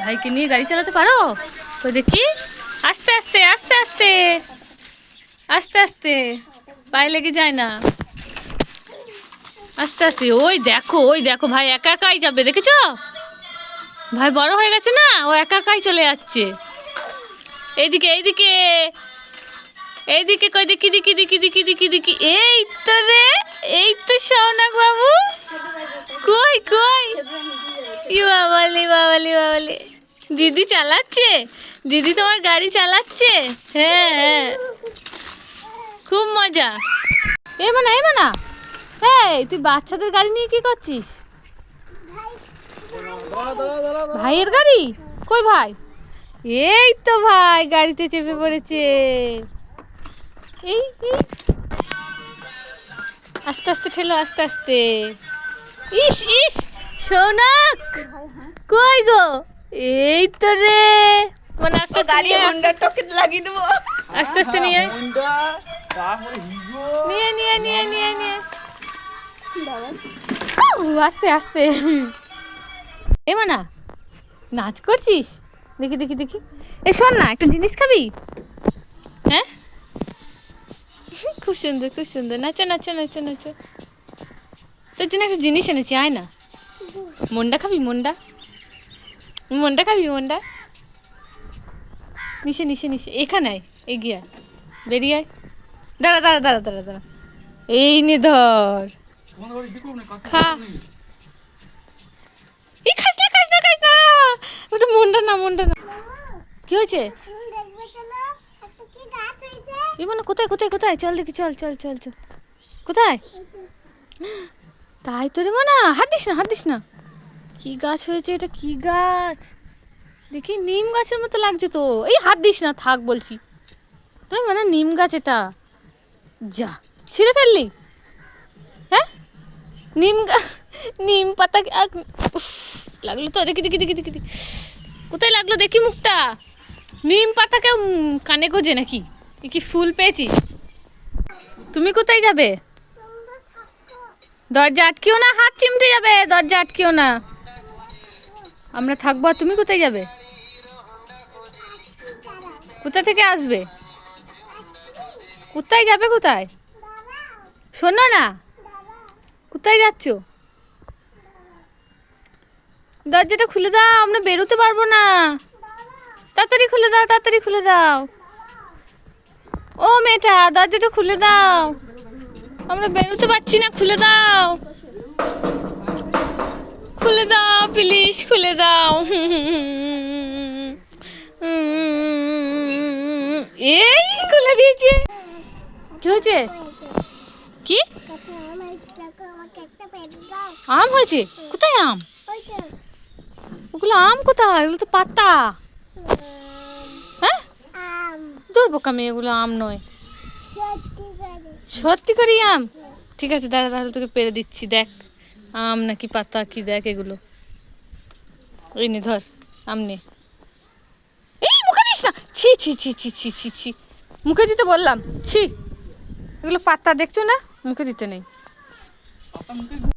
ভাইকে নিয়ে গাড়ি চালাতে পারো? তো দেখি? আস্তে আস্তে আস্তে আস্তে। আস্তে আস্তে। পায়ে লেগে যায় না। আস্তে আস্তে। ওই দেখো ওই দেখো, ভাই একা একাই যাবে, দেখেছ? ভাই বড় হয়ে গেছে না? ও একা একাই চলে যাচ্ছে। এইদিকে এইদিকে। এইদিকে কই দেখি দেখি দেখি দেখি দেখি দেখি। এই তো রে, এই তো সৌনক বাবালি বাবালি বাবালি। দিদি চালাচ্ছে? দিদি তোমার গাড়ি চালাচ্ছে? হ্যাঁ হ্যাঁ। খুব মজা। এ মানা এ মানা এই, তুই বাচ্চাদের গাড়ি নিয়ে কি করছিস? ভাইয়ের গাড়ি? কই ভাই? এই তো ভাই, গাড়িতে চেপে পড়েছে। এই। আস্তে আস্তে ঠেলো, আস্তে আস্তে। ইস ইস, সোনাক! কই গো? এই তো রে। মানে আস্তে আস্তে গাড়ি নিয়ে টকে লাগিয়ে দেবো। আস্তে আস্তে নিয়ে আয়। তারপরে হিজো নিয়ে নিয়ে নিয়ে নিয়ে নিয়ে। আস্তে আস্তে। এ মানা নাচ করছিস? দেখি দেখি দেখি। এ শোন না একটা জিনিস খাবি? হ্যাঁ? খুব সুন্দর খুব সুন্দর। নাচো নাচো নাচো নাচো। তোর জন্য একটা জিনিস এনেছি আয় না। মন্ডা খাবি মন্ডা? মন্ডা খাবি, মনটা? নিশে নিশে নিশে। এখানে এগিয়ে বেরিয়ে আয়। দাঁড়া দাঁড়া দাঁড়া দাঁড়া দাঁড়া। এই নে ধর। খা। মনটা না মনটা না। কি হয়েছে? কোথায় কোথায় কোথায়? চল দেখি, চল চল চল চল। কোথায়? তাই তো রে মানা, হাত দিস না, হাত দিস না। কি গাছ হয়েছে এটা? কি গাছ? দেখি নিম গাছের মতো লাগছে তো। এই হাত দিস না থাক বলছি। তাই মানে নিম গাছ এটা। যা ছিঁড়ে ফেললি? হ্যাঁ? নিম গা- নিম পাতা লাগল তো। দেখি দেখি দেখি দেখি দেখি। কোথায় লাগল? দেখি মুখটা। নিম পাতাকে উম, কানে গোজে নাকি? কি ফুল পেয়েছিস? তুমি কোথায় যাবে? দরজা আটকিও না হাত চিমটে যাবে। দরজা আটকিও না। আমরা থাকব আর তুমি কোথায় যাবে? কোথা থেকে আসবে? কোথায় যাবে কোথায়? শোনো না। কোথায় যাচ্ছ? দরজাটা খুলে দাও, আমরা বেরোতে পারব না। তাড়াতাড়ি খুলে দাও, তাড়াতাড়ি খুলে দাও। ও মেয়েটা, দরজাটা খুলে দাও। আমরা বেরোতে পারছি না, খুলে দাও। খুলে দাও প্লিজ খুলে দিয়েছে কি হয়েছে? কি? আম হয়েছে? কোথায় আম? ওগুলো আম কোথায়? এগুলো তো পাতা। হ্যাঁ? তোর বোকা মেয়ে, এগুলো আম নয়। সত্যি করি আম? ঠিক আছে, দাঁড়া, তাহলে তোকে পেরে দিচ্ছি, দেখ। আম নাকি পাতা, কি দেখ এগুলো। ওই নে, ধর, আম নে। এই, মুখে দিস না। ছি ছি ছি ছি ছি ছি ছি। মুখে দিতে বললাম ছি এগুলো পাতা দেখছ না? মুখে দিতে নেই।